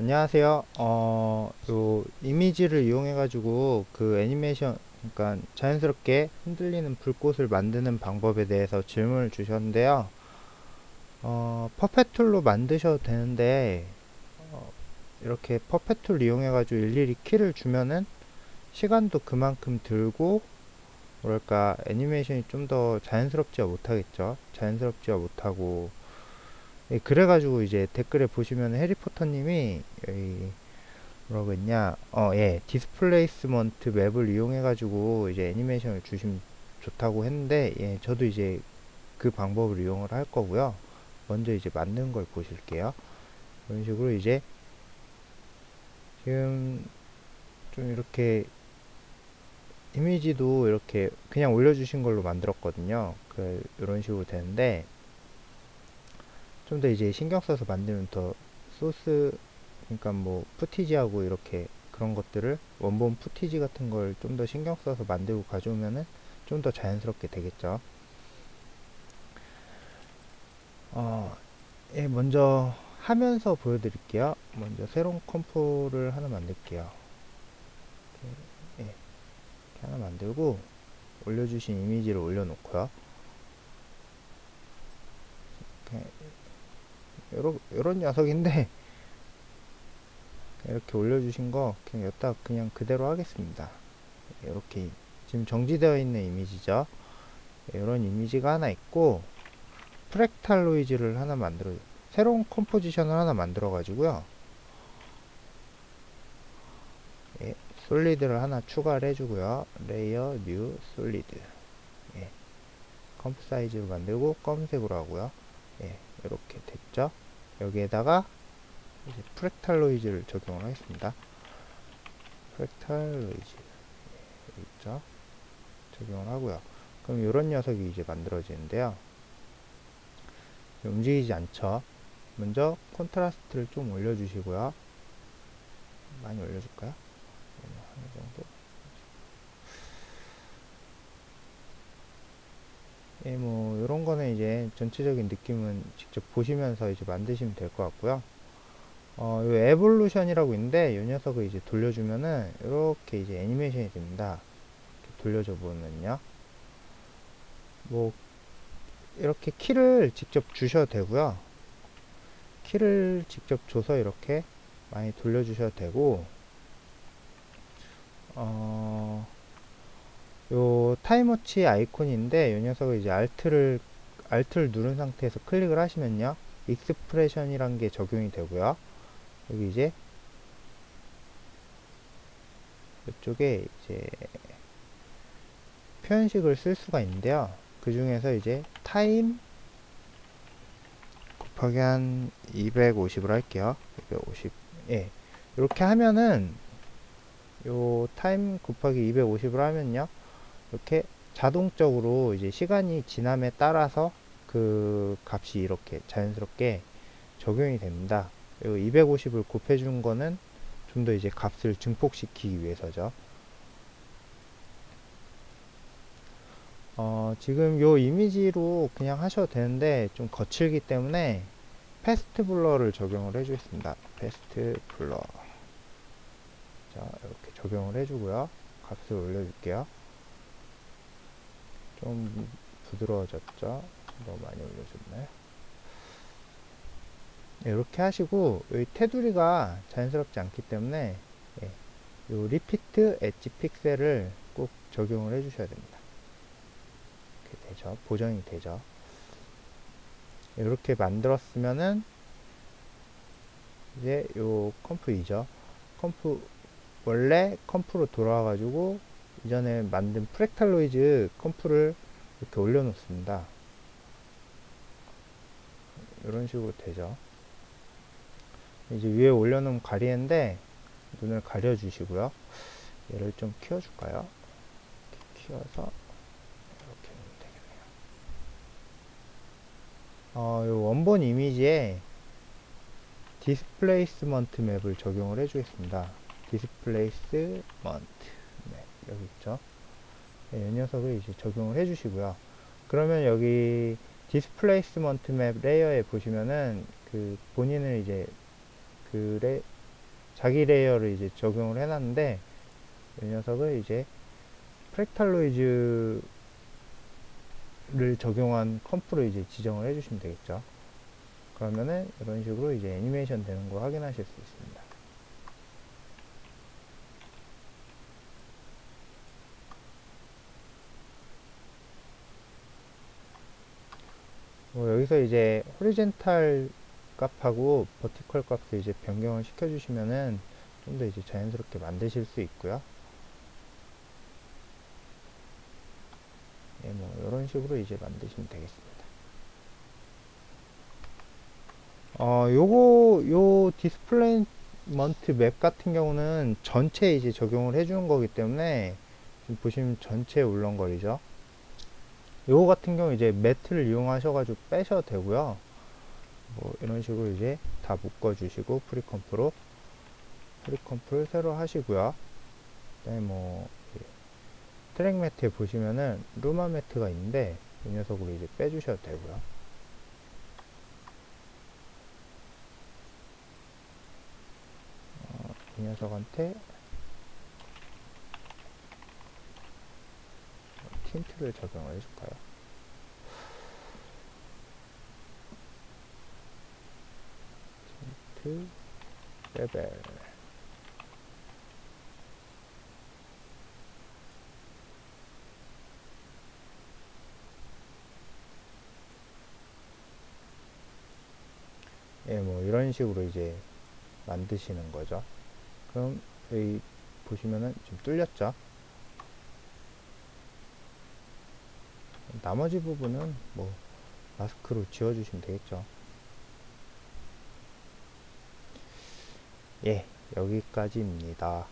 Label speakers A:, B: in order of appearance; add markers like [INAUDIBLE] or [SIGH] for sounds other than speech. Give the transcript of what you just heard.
A: 안녕하세요. 어, 요 이미지를 이용해 가지고 그 애니메이션 그러니까 자연스럽게 흔들리는 불꽃을 만드는 방법에 대해서 질문을 주셨는데요. 어, 퍼펫 툴로 만드셔도 되는데 어, 이렇게 퍼펫 툴 이용해 가지고 일일이 키를 주면은 시간도 그만큼 들고 뭐랄까 애니메이션이 좀 더 자연스럽지가 못하겠죠. 자연스럽지가 못하고 예, 그래가지고 이제 댓글에 보시면 해리포터님이 뭐라고 했냐? 어 예 디스플레이스먼트 맵을 이용해가지고 이제 애니메이션을 주시면 좋다고 했는데 예 저도 이제 그 방법을 이용을 할 거고요. 먼저 이제 만든 걸 보실게요. 이런 식으로 이제 지금 좀 이렇게 이미지도 이렇게 그냥 올려주신 걸로 만들었거든요. 그 이런 식으로 되는데 좀 더 이제 신경 써서 만들면 더 소스 그러니까 뭐 푸티지하고 이렇게 그런 것들을 원본 푸티지 같은 걸 좀 더 신경 써서 만들고 가져오면은 좀 더 자연스럽게 되겠죠. 어, 예, 먼저 하면서 보여드릴게요. 먼저 새로운 컴포를 하나 만들게요. 예, 하나 만들고 올려주신 이미지를 올려놓고요. 이렇게 요런, 요런 녀석인데 [LAUGHS] 이렇게 올려주신 거 그냥 여기다 그냥 그대로 하겠습니다. 이렇게 지금 정지되어 있는 이미지죠? 이런 이미지가 하나 있고 프랙탈로이즈를 하나 만들어 새로운 컴포지션을 하나 만들어 가지고요. 예, 솔리드를 하나 추가를 해주고요. 레이어 뉴 솔리드. 예, 컴프 사이즈로 만들고 검색으로 하고요. 예, 이렇게 됐죠. 여기에다가 이제 프랙탈로이즈를 적용을 하겠습니다. 프랙탈로이즈. 있죠 적용을 하고요. 그럼 이런 녀석이 이제 만들어지는데요. 움직이지 않죠. 먼저 콘트라스트를 좀 올려주시고요. 많이 올려줄까요? 어느 정도 예, 뭐, 요런 거는 이제 전체적인 느낌은 직접 보시면서 이제 만드시면 될 것 같고요. 어, 요 에볼루션이라고 있는데, 요 녀석을 이제 돌려주면은, 이렇게 이제 애니메이션이 됩니다. 돌려줘 보면요. 뭐, 이렇게 키를 직접 주셔도 되고요. 키를 직접 줘서 이렇게 많이 돌려주셔도 되고, 어, 요 타임워치 아이콘인데 요 녀석을 이제 알트를 알트를 누른 상태에서 클릭을 하시면요. 익스프레션이란 게 적용이 되고요. 여기 이제 이쪽에 이제 표현식을 쓸 수가 있는데요. 그 중에서 이제 타임 곱하기 한 250을 할게요. 250 예. 이렇게 하면은 요 타임 곱하기 250을 하면요 이렇게 자동적으로 이제 시간이 지남에 따라서 그 값이 이렇게 자연스럽게 적용이 됩니다. 250을 곱해준 거는 좀 더 이제 값을 증폭시키기 위해서죠. 어, 지금 요 이미지로 그냥 하셔도 되는데 좀 거칠기 때문에 패스트 블러를 적용을 해주겠습니다. 패스트 블러. 자, 이렇게 적용을 해주고요. 값을 올려줄게요. 좀 부드러워졌죠? 너무 많이 올려줬네. 네, 이렇게 하시고 여기 테두리가 자연스럽지 않기 때문에 예, 요 리피트 엣지 픽셀을 꼭 적용을 해주셔야 됩니다. 이렇게 되죠. 보정이 되죠. 이렇게 만들었으면은 이제 요 컴프 이죠. 컴프 원래 컴프로 돌아와가지고 이전에 만든 프랙탈로이즈 컴프를 이렇게 올려놓습니다. 이런 식으로 되죠. 이제 위에 올려놓은 가리인데 눈을 가려주시고요. 얘를 좀 키워줄까요? 키워서 이렇게 하면 되겠네요. 어, 요 원본 이미지에 디스플레이스먼트 맵을 적용을 해주겠습니다. 디스플레이스먼트 여기 있죠. 네, 이 녀석을 이제 적용을 해 주시고요. 그러면 여기 디스플레이스먼트 맵 레이어에 보시면은 그 본인을 이제 그 레, 자기 레이어를 이제 적용을 해놨는데 이 녀석을 이제 프랙탈로이즈를 적용한 컴프로 이제 지정을 해주시면 되겠죠. 그러면은 이런 식으로 이제 애니메이션 되는 거 확인하실 수 있습니다. 뭐 여기서 이제 호리젠탈 값하고 버티컬 값을 이제 변경을 시켜주시면은 좀 더 이제 자연스럽게 만드실 수 있고요. 예, 뭐 이런 식으로 이제 만드시면 되겠습니다. 어, 요거 요 디스플레이먼트 맵 같은 경우는 전체 이제 적용을 해주는 거기 때문에 지금 보시면 전체 울렁거리죠. 요거 같은 경우 이제 매트를 이용하셔가지고 빼셔도 되고요. 뭐 이런 식으로 이제 다 묶어주시고 프리컴프로 프리컴프를 새로 하시고요. 그다음에 뭐 예, 트랙 매트에 보시면은 루마 매트가 있는데 이 녀석으로 이제 빼주셔도 되고요. 어, 이 녀석한테 틴트를 적용을 해줄까요? 틴트 레벨 예, 뭐 이런 식으로 이제 만드시는 거죠. 그럼 여기 보시면은 지금 뚫렸죠? 나머지 부분은 뭐 마스크로 지워주시면 되겠죠. 예, 여기까지입니다.